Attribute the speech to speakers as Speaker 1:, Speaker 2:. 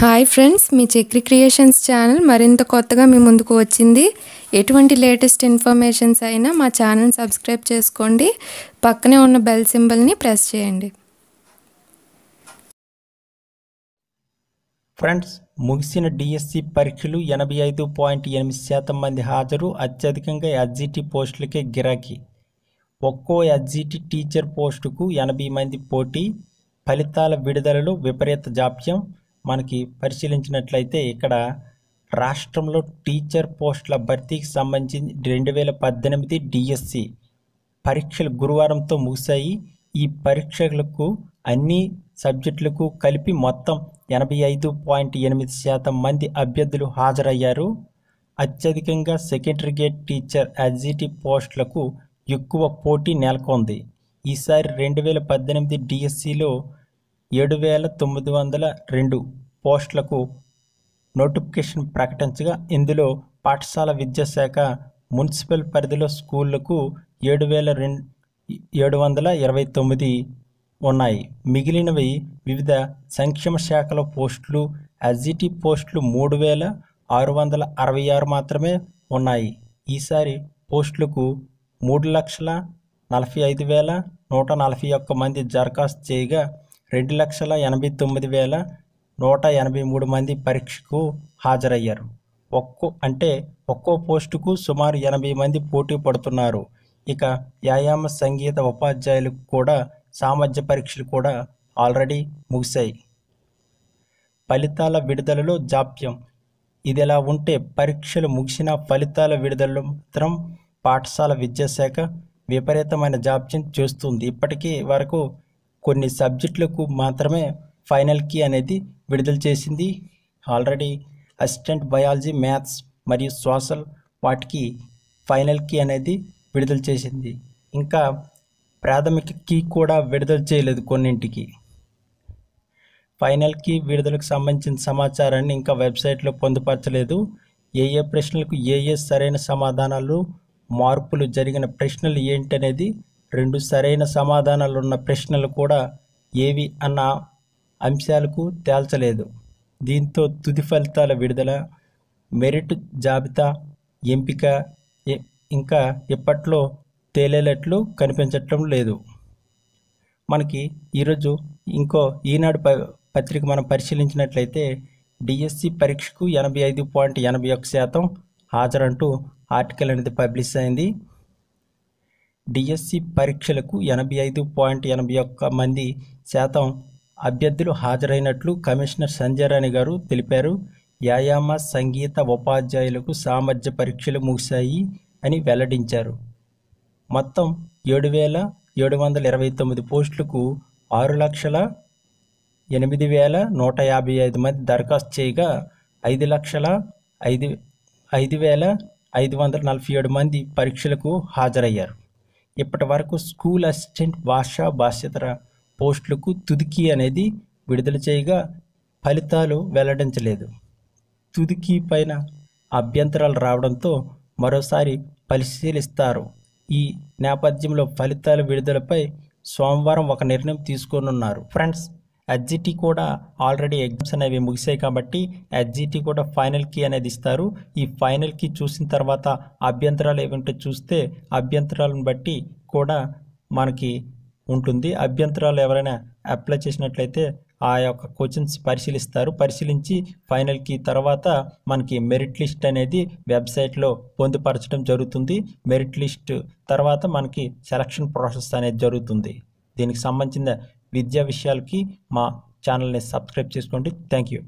Speaker 1: Hi friends మీ Chakri creations channel మరింత కొత్తగా మీ ముందుకు వచ్చింది. ఎటువంటి లేటెస్ట్ ఇన్ఫర్మేషన్స్ అయినా మా ఛానల్ సబ్స్క్రైబ్ చేసుకోండి. పక్కనే ఉన్న బెల్ సింబల్ని ప్రెస్ చేయండి.
Speaker 2: ఫ్రెండ్స్ ముగిసిన డిఎస్సి పరీక్షలు ఎనభై ఐదు పాయింట్ ఎనిమిది శాతం మంది హాజరు. అత్యధికంగా ఎస్జిటి పోస్టులకే గిరాకీ. ఒక్కో ఎస్జిటి టీచర్ పోస్టుకు ఎనభై మంది పోటీ. ఫలితాల విడుదలలో విపరీత జాప్యం. మనకి పరిశీలించినట్లయితే ఇక్కడ రాష్ట్రంలో టీచర్ పోస్టుల భర్తీకి సంబంధించి రెండు వేల పద్దెనిమిది డిఎస్సి పరీక్షలు గురువారంతో ముగిశాయి. ఈ పరీక్షలకు అన్ని సబ్జెక్టులకు కలిపి మొత్తం ఎనభై ఐదు పాయింట్ ఎనిమిది శాతం మంది అభ్యర్థులు హాజరయ్యారు. అత్యధికంగా సెకండరీ గేట్ టీచర్ ఎస్జిటి పోస్టులకు ఎక్కువ పోటీ నెలకొంది. ఈసారి రెండు వేల పద్దెనిమిది డిఎస్సిలో ఏడు వేల తొమ్మిది వందల రెండు పోస్టులకు నోటిఫికేషన్ ప్రకటించగా ఇందులో పాఠశాల విద్యాశాఖ మున్సిపల్ పరిధిలో స్కూళ్ళకు ఏడు వేల రెండు ఏడు వందల ఇరవై తొమ్మిది ఉన్నాయి. మిగిలినవి వివిధ సంక్షేమ శాఖల పోస్టులు ఎస్జిటి పోస్టులు మూడు వేల ఆరు వందల అరవై ఆరు మాత్రమే ఉన్నాయి. ఈసారి పోస్టులకు మూడు లక్షల నలభై ఐదు వేల నూట నలభై ఒక్క మంది దరఖాస్తు చేయగా రెండు లక్షల ఎనభై తొమ్మిది వేల నూట ఎనభై మూడు మంది పరీక్షకు హాజరయ్యారు. ఒక్కో అంటే ఒక్కో పోస్టుకు సుమారు ఎనభై మంది పోటీ పడుతున్నారు. ఇక వ్యాయామ సంగీత ఉపాధ్యాయులకు కూడా సామర్థ్య పరీక్షలు కూడా ఆల్రెడీ ముగిశాయి. ఫలితాల విడుదలలో జాప్యం. ఇదిలా ఉంటే పరీక్షలు ముగిసిన ఫలితాల విడుదలలో మాత్రం పాఠశాల విద్యాశాఖ విపరీతమైన జాప్యం చేస్తుంది. ఇప్పటికీ వరకు కొన్ని సబ్జెక్టులకు మాత్రమే ఫైనల్ కీ అనేది విడుదల చేసింది. ఆల్రెడీ అసిస్టెంట్ బయాలజీ మ్యాథ్స్ మరియు సోషల్ వాటికి ఫైనల్ కీ అనేది విడుదల చేసింది. ఇంకా ప్రాథమిక కీ కూడా విడుదల చేయలేదు కొన్నింటికి. ఫైనల్ కీ విడుదలకు సంబంధించిన సమాచారాన్ని ఇంకా వెబ్సైట్లో పొందుపరచలేదు. ఏ ఏ ప్రశ్నలకు ఏ ఏ సరైన సమాధానాలు మార్పులు జరిగిన ప్రశ్నలు ఏంటనేది రెండు సరైన సమాధానాలున్న ప్రశ్నలు కూడా ఏవి అన్న అంశాలకు తేల్చలేదు. దీంతో తుది ఫలితాల విడుదల మెరిట్ జాబితా ఎంపిక ఇంకా ఇప్పట్లో తేలేటట్లు కనిపించటం లేదు. మనకి ఈరోజు ఇంకో ఈనాడు ప పత్రిక మనం పరిశీలించినట్లయితే డిఎస్సి పరీక్షకు ఎనభై ఐదు పాయింట్ ఎనభై ఒక్క శాతం హాజరంటూ ఆర్టికల్ అనేది పబ్లిష్ అయింది. డిఎస్సి పరీక్షలకు ఎనభై ఐదు పాయింట్ ఎనభై ఒక్క మంది శాతం అభ్యర్థులు హాజరైనట్లు కమిషనర్ సంజయ్ రాణి గారు తెలిపారు. వ్యాయామ సంగీత ఉపాధ్యాయులకు సామర్థ్య పరీక్షలు ముగిశాయి అని వెల్లడించారు. మొత్తం ఏడు వేల ఏడు వందల ఇరవై తొమ్మిది పోస్టులకు ఆరు లక్షల ఎనిమిది వేల నూట యాభై ఐదు మంది దరఖాస్తు చేయగా ఐదు లక్షల ఐదు ఐదు వేల ఐదు వందల నలభై ఏడు మంది పరీక్షలకు హాజరయ్యారు. ఇప్పటి వరకు స్కూల్ అసిస్టెంట్ భాషా భాష్యతర పోస్టులకు తుదికి అనేది విడుదల చేయగా ఫలితాలు వెల్లడించలేదు. తుదికి పైన అభ్యంతరాలు రావడంతో మరోసారి పరిశీలిస్తారు. ఈ నేపథ్యంలో ఫలితాల విడుదలపై సోమవారం ఒక నిర్ణయం తీసుకోనున్నారు. ఫ్రెండ్స్ ఎస్జిటి కూడా ఆల్రెడీ ఎగ్జామ్స్ అనేవి ముగిసాయి కాబట్టి ఎస్జిటి కూడా ఫైనల్ కీ అనేది ఇస్తారు. ఈ ఫైనల్ కీ చూసిన తర్వాత అభ్యంతరాలు ఏమంటే చూస్తే అభ్యంతరాలను బట్టి కూడా మనకి ఉంటుంది. అభ్యంతరాలు ఎవరైనా అప్లై చేసినట్లయితే ఆ యొక్క క్వశ్చన్స్ పరిశీలిస్తారు. పరిశీలించి ఫైనల్కి తర్వాత మనకి మెరిట్ లిస్ట్ అనేది వెబ్సైట్లో పొందుపరచడం జరుగుతుంది. మెరిట్ లిస్ట్ తర్వాత మనకి సెలక్షన్ ప్రాసెస్ అనేది జరుగుతుంది. దీనికి సంబంధించిన విద్యా విషయాలకి మా ఛానల్ని సబ్స్క్రైబ్ చేసుకోండి. Thank you.